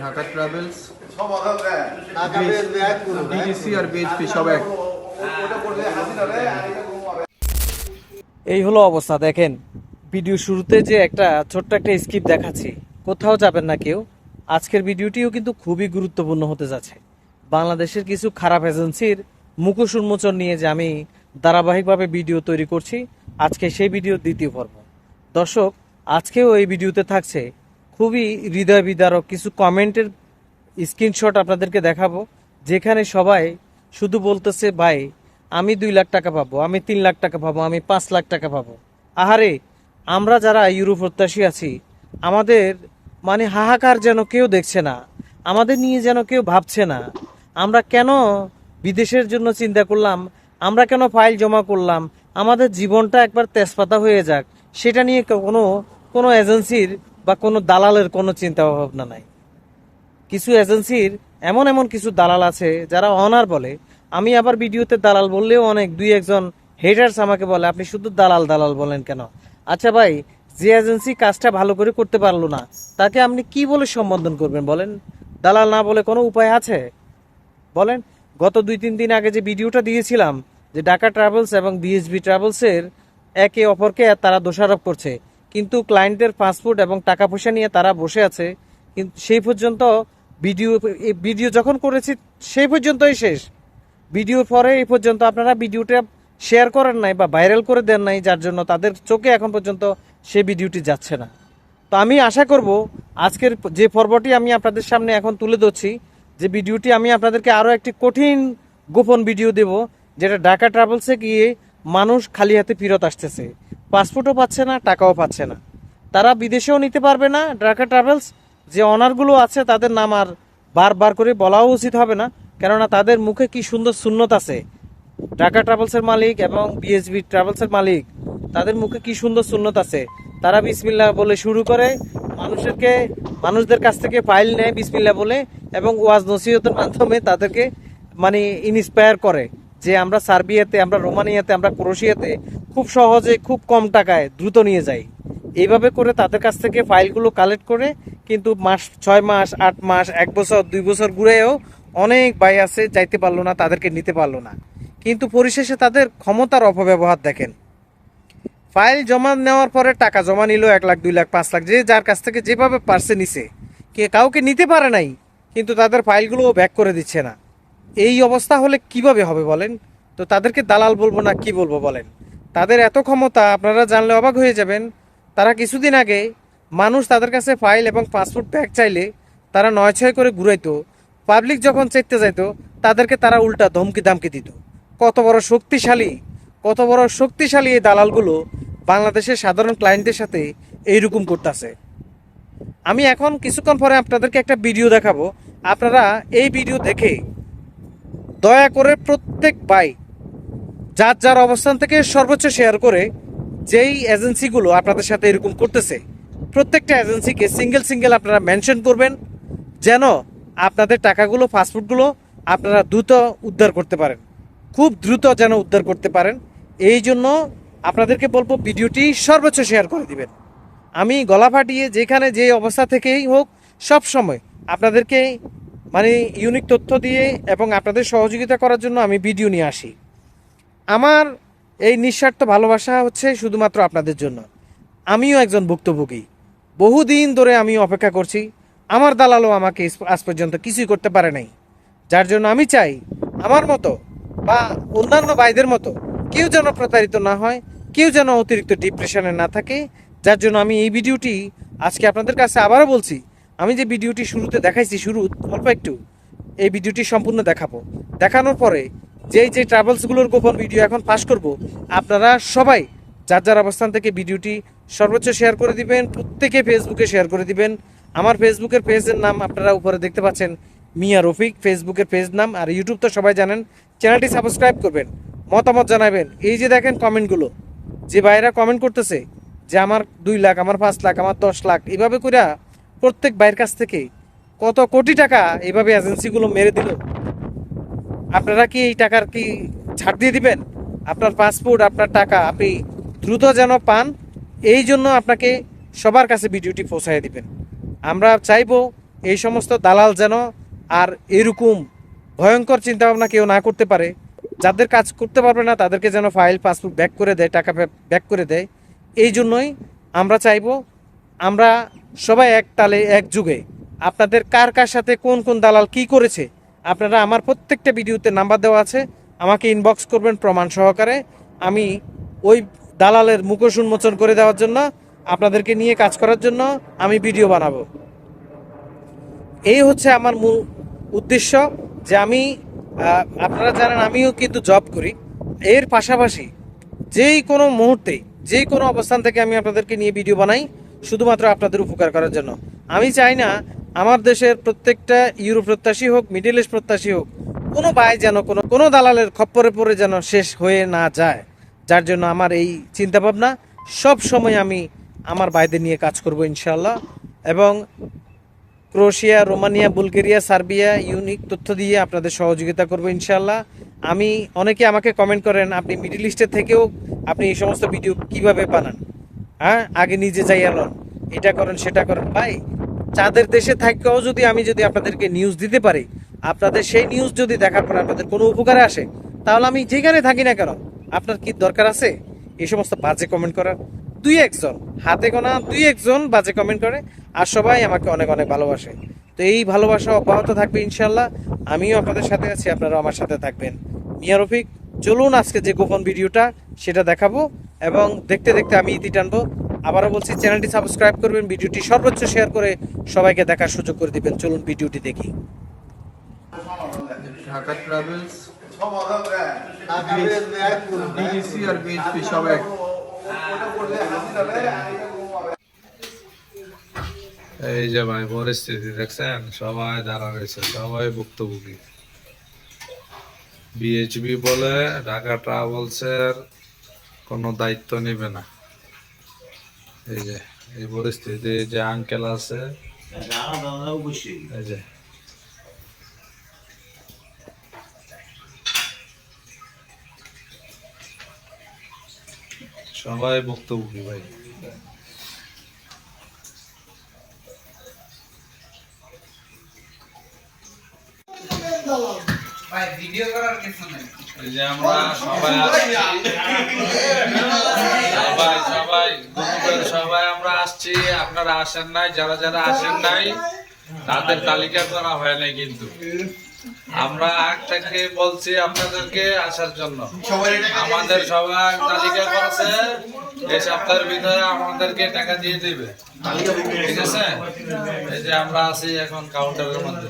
Dhaka travels BDC আর BHP সব এক এই হলো অবস্থা দেখেন। ভিডিও শুরুতে যে একটা ছোট্ট একটা স্কিপ দেখাচ্ছি কোথাও যাবেন না কেউ। আজকের ভিডিওটিও কিন্তু খুবই গুরুত্বপূর্ণ হতে যাচ্ছে। বাংলাদেশের কিছু খারাপ এজেন্সির মুখোশ উন্মোচন নিয়ে যে আমি ধারাবাহিকভাবে ভিডিও তৈরি করছি আজকে সেই ভিডিও দ্বিতীয় পর্ব। দর্শক আজকেও এই ভিডিওতে থাকছে খুবই হৃদয় বিদারক কিছু কমেন্টের স্ক্রিনশট আপনাদেরকে দেখাবো, যেখানে সবাই শুধু বলতেছে, ভাই, আমি দুই লাখ টাকা পাবো, আমি তিন লাখ টাকা পাবো, আমি পাঁচ লাখ টাকা পাবো। আহারে, আমরা যারা ইউরো প্রত্যাশী আছি, আমাদের মানে হাহাকার যেন কেউ দেখছে না, আমাদের নিয়ে যেন কেউ ভাবছে না। আমরা কেন বিদেশের জন্য চিন্তা করলাম, আমরা কেন ফাইল জমা করলাম, আমাদের জীবনটা একবার তেজপাতা হয়ে যাক, সেটা নিয়ে কোনো কোনো এজেন্সির বা কোনো দালালের কোনো চিন্তা ভাবনা নাই। কিছু এজেন্সির এমন এমন কিছু দালাল আছে যারা অনার বলে, আমি আবার ভিডিওতে দালাল বললেও অনেক, দুই একজন হেটার্স আমাকে বলে, আপনি শুধু দালাল দালাল বলেন কেন? আচ্ছা ভাই, যে এজেন্সি কাজটা ভালো করে করতে পারল না, তাকে আপনি কি বলে সম্বোধন করবেন বলেন? দালাল না বলে কোনো উপায় আছে? বলেন, গত দুই তিন দিন আগে যে ভিডিওটা দিয়েছিলাম, যে ঢাকা ট্রাভেলস এবং বিএসবি ট্রাভেলসের একে অপরকে তারা দোষারোপ করছে কিন্তু ক্লায়েন্টের পাসপোর্ট এবং টাকা পয়সা নিয়ে তারা বসে আছে, কিন্তু সেই পর্যন্ত ভিডিও ভিডিও যখন করেছি, সেই পর্যন্তই শেষ। ভিডিওর পরে এই পর্যন্ত আপনারা ভিডিওটা শেয়ার করেন নাই বা ভাইরাল করে দেন নাই, যার জন্য তাদের চোখে এখন পর্যন্ত সেই ভিডিওটি যাচ্ছে না। তো আমি আশা করব, আজকের যে পর্বটি আমি আপনাদের সামনে এখন তুলে ধরছি, যে ভিডিওটি আমি আপনাদেরকে আরও একটি কঠিন গোপন ভিডিও দেব, যেটা ঢাকা ট্রাভেলসে গিয়ে মানুষ খালি হাতে ফেরত আসতেছে। পাসপোর্টও পাচ্ছে না, টাকাও পাচ্ছে না। তারা বিদেশেও নিতে পারবে না, ঢাকা ট্রাভেলস যে অনারগুলো আছে তাদের নাম আর বারবার করে বলাও উচিত হবে না, কেননা তাদের মুখে কি সুন্দর শূন্যত আছে। ঢাকা ট্রাভেলসের মালিক এবং বিএসবি ট্রাভেলসের মালিক, তাদের মুখে কি সুন্দর সুন্নত আছে? তারা বিসমিল্লা বলে শুরু করে, মানুষেরকে, মানুষদের কাছ থেকে ফাইল নেয় বিসমিল্লা বলে এবং ওয়াজ নসিহতের মাধ্যমে তাদেরকে মানে ইন্সপায়ার করে। যে আমরা সার্বিয়াতে, আমরা রোমানিয়াতে, আমরা ক্রোশিয়াতে খুব সহজে খুব কম টাকায় দ্রুত নিয়ে যাই। এইভাবে করে তাদের কাছ থেকে ফাইলগুলো কালেক্ট করে কিন্তু মাস, ছয় মাস, আট মাস, এক বছর, দুই বছর ঘুরেও অনেক ভাই আছে যাইতে পারল না, তাদেরকে নিতে পারল না। কিন্তু পরিশেষে তাদের ক্ষমতার অপব্যবহার দেখেন। ফাইল জমা নেওয়ার পরে টাকা জমা নিল এক লাখ, দুই লাখ, পাঁচ লাখ, যে যার কাছ থেকে যেভাবে পারছে নিছে। কে কাউকে নিতে পারে নাই, কিন্তু তাদের ফাইলগুলো ব্যাক করে দিচ্ছে না। এই অবস্থা হলে কীভাবে হবে বলেন? তো তাদেরকে দালাল বলব না কি বলব বলেন? তাদের এত ক্ষমতা, আপনারা জানলে অবাক হয়ে যাবেন, তারা কিছুদিন আগে মানুষ তাদের কাছে ফাইল এবং পাসপোর্ট ব্যাগ চাইলে তারা নয় ছয় করে ঘুরাইতো। পাবলিক যখন চেকতে যাইতো, তাদেরকে তারা উল্টা ধমকি দামকি দিত। কত বড় শক্তিশালী, কত বড় শক্তিশালী এই দালালগুলো বাংলাদেশের সাধারণ ক্লায়েন্টদের সাথে এইরকম করতেছে। আমি এখন কিছুক্ষণ পরে আপনাদেরকে একটা ভিডিও দেখাবো। আপনারা এই ভিডিও দেখে দয়া করে প্রত্যেক ভাই, যার যার অবস্থান থেকে সর্বোচ্চ শেয়ার করে যেই এজেন্সিগুলো আপনাদের সাথে এরকম করতেছে, প্রত্যেকটা এজেন্সিকে সিঙ্গেল সিঙ্গেল আপনারা মেনশন করবেন, যেন আপনাদের টাকাগুলো, পাসপোর্টগুলো আপনারা দ্রুত উদ্ধার করতে পারেন। খুব দ্রুত যেন উদ্ধার করতে পারেন। এই জন্য আপনাদেরকে বলব, ভিডিওটি সর্বোচ্চ শেয়ার করে দিবেন। আমি গলা ফাটিয়ে যেখানে যে অবস্থা থেকেই হোক, সব সময় আপনাদেরকে মানে ইউনিক তথ্য দিয়ে এবং আপনাদের সহযোগিতা করার জন্য আমি ভিডিও নিয়ে আসি। আমার এই নিঃস্বার্থ ভালোবাসা হচ্ছে শুধুমাত্র আপনাদের জন্য। আমিও একজন ভুক্তভোগী। বহুদিন ধরে আমি অপেক্ষা করছি। আমার দালালও আমাকে আজ পর্যন্ত কিছুই করতে পারে নাই। যার জন্য আমি চাই আমার মতো বা অন্যান্য ভাইদের মতো কেউ যেন প্রতারিত না হয়, কেউ যেন অতিরিক্ত ডিপ্রেশনে না থাকে। যার জন্য আমি এই ভিডিওটি আজকে আপনাদের কাছে আবারও বলছি। আমি যে ভিডিওটি শুরুতে দেখাইছি, শুরু, অল্প একটু, এই ভিডিওটি সম্পূর্ণ দেখাবো। দেখানোর পরে যেই যে ট্রাভেলসগুলোর গোপন ভিডিও এখন পাস করব, আপনারা সবাই যার যার অবস্থান থেকে ভিডিওটি সর্বোচ্চ শেয়ার করে দিবেন, প্রত্যেকে ফেসবুকে শেয়ার করে দিবেন। আমার ফেসবুকের পেজের নাম আপনারা উপরে দেখতে পাচ্ছেন, মিয়া রফিক। ফেসবুকের পেজ নাম আর ইউটিউব তো সবাই জানেন চ্যানেলটি সাবস্ক্রাইব করবেন, মতামত জানাবেন। এই যে দেখেন কমেন্টগুলো যে ভাইরা কমেন্ট করতেছে, যে আমার দুই লাখ, আমার পাঁচ লাখ, আমার দশ লাখ, এভাবে করে প্রত্যেক ভাইয়ের কাছ থেকে কত কোটি টাকা এইভাবে এজেন্সিগুলো মেরে দিল? আপনারা কি এই টাকার কি ছাড় দিয়ে দিবেন? আপনার পাসপোর্ট, আপনার টাকা আপনি দ্রুত যেন পান, এই জন্য আপনাকে সবার কাছে ভিডিওটি পৌঁছায় দিবেন। আমরা চাইব এই সমস্ত দালাল যেন আর এরকম ভয়ঙ্কর চিন্তাভাবনা কেউ না করতে পারে। যাদের কাজ করতে পারবে না, তাদেরকে যেন ফাইল, পাসবুক ব্যাক করে দেয়, টাকা ব্যাক করে দেয়। এই জন্যই আমরা চাইব আমরা সবাই এক তালে, এক যুগে। আপনাদের কার কার সাথে কোন কোন দালাল কি করেছে, আপনারা আমার প্রত্যেকটা ভিডিওতে নাম্বার দেওয়া আছে। আমাকে ইনবক্স করবেন প্রমাণ সহকারে। আমি ওই দালালের মুখোশ উন্মোচন করে দেওয়ার জন্য, আপনাদেরকে নিয়ে কাজ করার জন্য আমি ভিডিও বানাবো। এই হচ্ছে আমার মূল উদ্দেশ্য যে আমি আপনারা জানেন আমিও কিন্তু জব করি। এর পাশাপাশি যেই কোনো মুহূর্তে যে কোনো অবস্থান থেকে আমি আপনাদেরকে নিয়ে ভিডিও বানাই শুধুমাত্র আপনাদের উপকার করার জন্য। আমি চাই না আমার দেশের প্রত্যেকটা ইউরোপ প্রত্যাশী হোক, মিডিল ইস্ট প্রত্যাশী হোক, কোনো ভাই যেন, কোনো কোনো দালালের খপ্পরে পড়ে যেন শেষ হয়ে না যায়। যার জন্য আমার এই চিন্তাভাবনা সব সময় আমি আমার ভাইদের নিয়ে কাজ করব ইনশাল্লাহ এবং Croatia Romania, Bulgaria, Serbia, unique তথ্য দিয়ে আপনাদের সহযোগিতা করব ইনশাল্লাহ আমি, অনেকে আমাকে কমেন্ট করেন, আপনি মিডিল ইস্টের থেকেও আপনি এই সমস্ত ভিডিও কীভাবে বানান? হ্যাঁ? আগে নিজে যাই আলোন। এটা করেন, সেটা করেন। ভাই, চাঁদের দেশে থাকেও যদি আমি যদি আপনাদেরকে নিউজ দিতে পারি, আপনাদের সেই নিউজ যদি দেখার পর আপনাদের কোনো উপকারে আসে, তাহলে আমি যেখানে থাকি না কেন, আপনার কি দরকার আছে? এই সমস্ত বাজে কমেন্ট করার। দুই একজন, হাতে গোনা দুই একজন বাজে কমেন্ট করে, আর সবাই আমাকে অনেক অনেক ভালোবাসে। তো এই ভালোবাসা অব্যাহত থাকবে ইনশাল্লাহ আমিও আপনাদের সাথে আছি, আপনারাও আমার সাথে থাকবেন। মিয়া রফিক, চলুন আজকে যে গোপন ভিডিওটা, সেটা দেখাবো। এবং দেখতে দেখতে আমি ইতি টানবো। আবারও বলছি, চ্যানেলটি সাবস্ক্রাইব করবেন, ভিডিওটি সর্বোচ্চ শেয়ার করে সবাইকে দেখার সুযোগ করে দিবেন। চলুন ভিডিওটি দেখি। এই যে ভাই, পরিস্থিতি দেখছেন? সবাই দাঁড়া রয়েছে, সবাই ভুক্তভোগী। বিএইচবি বলে, ঢাকা ট্রাভেলসের কোনো দায়িত্ব নেবে না। এই যে এই পরিস্থিতি যে আঙ্কেল আছে সবাই ভুক্তভোগী ভাই। এই যে আমরা সবাই সবাই সবাই সবাই আমরা আসছি। আপনারা আসেন নাই যারা যারা আসেন নাই তাদের তালিকা করা হয় নাই কিন্তু। আমরা বলছি আপনাদেরকে আসার জন্য। আমাদের সবার তালিকা করেছে এই সপ্তাহের ভিতরে আমাদেরকে টাকা দিয়ে দিবে। ঠিক আছে? এই যে আমরা আছি এখন কাউন্টারের মধ্যে।